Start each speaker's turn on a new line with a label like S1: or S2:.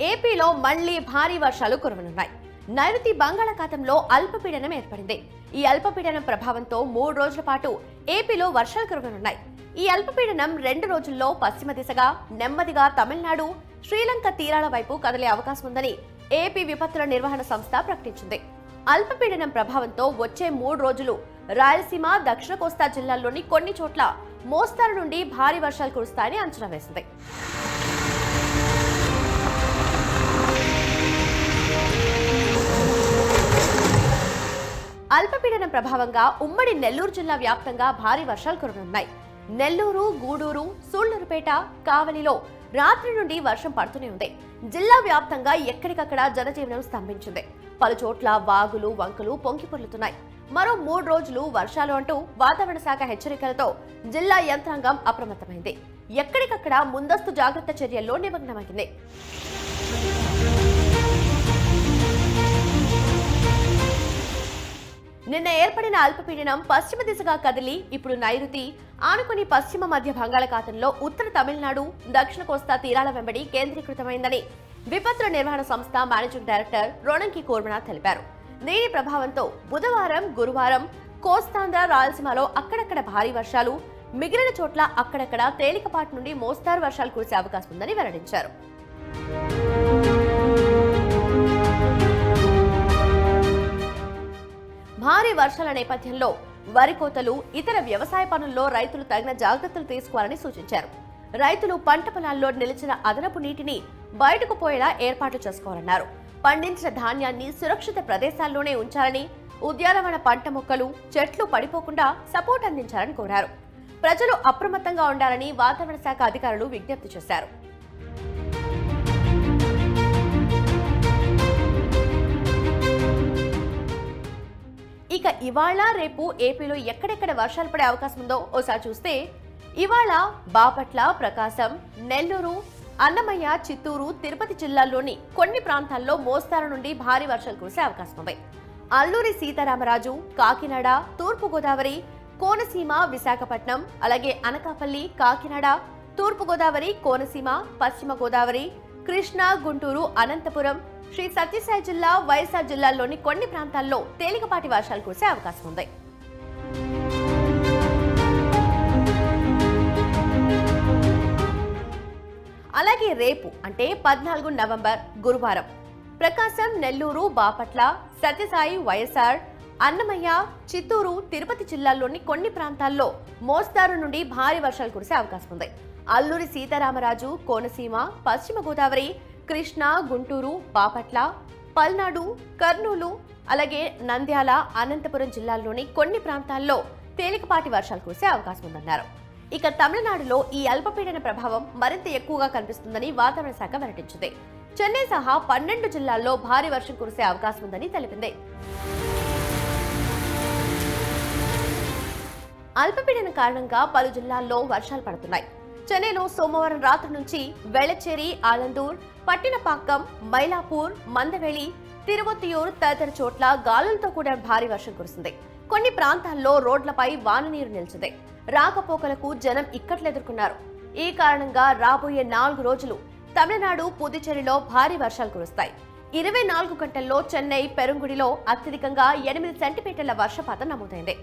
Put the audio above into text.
S1: ఏపీలో మళ్ళీ భారీ వర్షాలు కురవనున్నాయి. నైరుతి బంగాళాఖాతంలో అల్పపీడనం ఏర్పడింది. ఈ అల్పపీడనం ప్రభావంతో మూడు రోజుల పాటు ఏపీలో వర్షాలు కురవనున్నాయి. ఈ అల్పపీడనం రెండు రోజుల్లో పశ్చిమ దిశగా నెమ్మదిగా తమిళనాడు శ్రీలంక తీరాల వైపు కదిలే అవకాశం ఉందని ఏపీ విపత్తుల నిర్వహణ సంస్థ ప్రకటించింది. అల్పపీడనం ప్రభావంతో వచ్చే మూడు రోజులు రాయలసీమ దక్షిణ కోస్తా జిల్లాల్లోని కొన్ని చోట్ల మోస్తారు నుండి భారీ వర్షాలు కురుస్తాయని అంచనా వేసింది. అల్పపీడనం ప్రభావంగా ఉమ్మడి నెల్లూరు జిల్లా వ్యాప్తంగా భారీ వర్షాలు కురనున్నాయి. నెల్లూరు గూడూరు సూళ్ళూరుపేట కావలిలో రాత్రి నుండి వర్షం పడుతూనే ఉంది. జిల్లా వ్యాప్తంగా ఎక్కడికక్కడ జనజీవనం స్తంభించింది. పలుచోట్ల వాగులు వంకలు పొంగి పొర్లుతున్నాయి. మరో మూడు రోజులు వర్షాలు అంటూ వాతావరణ శాఖ హెచ్చరికలతో జిల్లా యంత్రాంగం అప్రమత్తమైంది. ఎక్కడికక్కడ ముందస్తు జాగ్రత్త చర్యల్లో నిమగ్నమైంది నిన్న ఏర్పడిన అల్పపీడనం పశ్చిమ దిశగా కదిలి ఇప్పుడు నైరుతి. ఆనుకుని పశ్చిమ మధ్య బంగాళాఖాతంలో ఉత్తర తమిళనాడు దక్షిణ కోస్తా తీరాల వెంబడి కేంద్రీకృతమైందని విపత్తుల నిర్వహణ సంస్థ మేనేజింగ్ డైరెక్టర్ రోణంకి కోర్మనా తెలిపారు. దీని ప్రభావంతో బుధవారం గురువారం కోస్తాంధ్ర రాయలసీమలో అక్కడక్కడ భారీ వర్షాలు మిగిలిన చోట్ల అక్కడక్కడ తేలికపాటి నుండి మోస్తారు వర్షాలు కురిసే అవకాశం ఉందని వెల్లడించారు. భారీ వర్షాల నేపథ్యంలో వరి కోతలు ఇతర వ్యవసాయ పనుల్లో రైతులు తగిన జాగ్రత్తలు తీసుకోవాలని సూచించారు. రైతులు పంట పొలాల్లో నిలిచిన అదనపు నీటిని బయటకు పోయేలా ఏర్పాట్లు చేసుకోవాలన్నారు. పండించిన ధాన్యాన్ని సురక్షిత ప్రదేశాల్లోనే ఉంచాలని ఉద్యానవన పంట మొక్కలు చెట్లు పడిపోకుండా సపోర్ట్ అందించాలని కోరారు. ప్రజలు అప్రమత్తంగా ఉండాలని వాతావరణ శాఖ అధికారులు విజ్ఞప్తి చేశారు. ఇక ఇవాళ రేపు ఏపీలో ఎక్కడెక్కడ వర్షాలు పడే అవకాశం ఉందో ఓసారి చూస్తే ఇవాళ బాపట్ల ప్రకాశం నెల్లూరు అన్నమయ్య చిత్తూరు తిరుపతి జిల్లాల్లోని కొన్ని ప్రాంతాల్లో మోస్తారు నుండి భారీ వర్షాలు కురిసే అవకాశం ఉంది. అల్లూరి సీతారామరాజు కాకినాడ తూర్పు గోదావరి కోనసీమ విశాఖపట్నం అలాగే అనకాపల్లి కాకినాడ తూర్పు గోదావరి కోనసీమ పశ్చిమ గోదావరి కృష్ణా గుంటూరు అనంతపురం శ్రీ సత్యసాయి జిల్లా వైఎస్ఆర్ జిల్లాల్లోని కొన్ని ప్రాంతాల్లో తేలికపాటి వర్షాలు కురిసే అవకాశం ఉంది. అలాగే రేపు అంటే పద్నాలుగు నవంబర్ గురువారం ప్రకాశం నెల్లూరు బాపట్ల సత్యసాయి వైఎస్ఆర్ అన్నమయ్య చిత్తూరు తిరుపతి జిల్లాల్లోని కొన్ని ప్రాంతాల్లో మోస్తారు నుండి భారీ వర్షాలు కురిసే అవకాశం ఉంది. అల్లూరి సీతారామరాజు కోనసీమ పశ్చిమ గోదావరి కృష్ణా గుంటూరు బాపట్ల పల్నాడు కర్నూలు అలాగే నంద్యాల అనంతపురం జిల్లాల్లోని కొన్ని ప్రాంతాల్లో తేలికపాటి వర్షాలు కురిసే అవకాశం ఉందన్నారు. ఇక తమిళనాడులో ఈ అల్పపీడన ప్రభావం మరింత ఎక్కువగా కనిపిస్తుందని వాతావరణ శాఖ వెల్లడించింది. చెన్నై సహా పన్నెండు జిల్లాల్లో భారీ వర్షం కురిసే అవకాశం ఉందని తెలిపింది. అల్పపీడన కారణంగా పలు జిల్లాల్లో వర్షాలు పడుతున్నాయి. చెన్నైలో సోమవారం రాత్రి నుంచి వెళచేరి ఆలందూర్ పట్టినపాక్కం మైలాపూర్ మందవెళి తిరువొత్తియూర్ తదితర చోట్ల గాలులతో కూడిన భారీ వర్షం కురిసింది. కొన్ని ప్రాంతాల్లో రోడ్లపై వాన నీరు నిలిచింది. రాకపోకలకు జనం ఇక్కట్లు ఎదుర్కొన్నారు. ఈ కారణంగా రాబోయే నాలుగు రోజులు తమిళనాడు పుదుచ్చేరిలో భారీ వర్షాలు కురుస్తాయి. ఇరవై నాలుగు గంటల్లో చెన్నై పెరుంగుడిలో అత్యధికంగా ఎనిమిది సెంటీమీటర్ల వర్షపాతం నమోదైంది.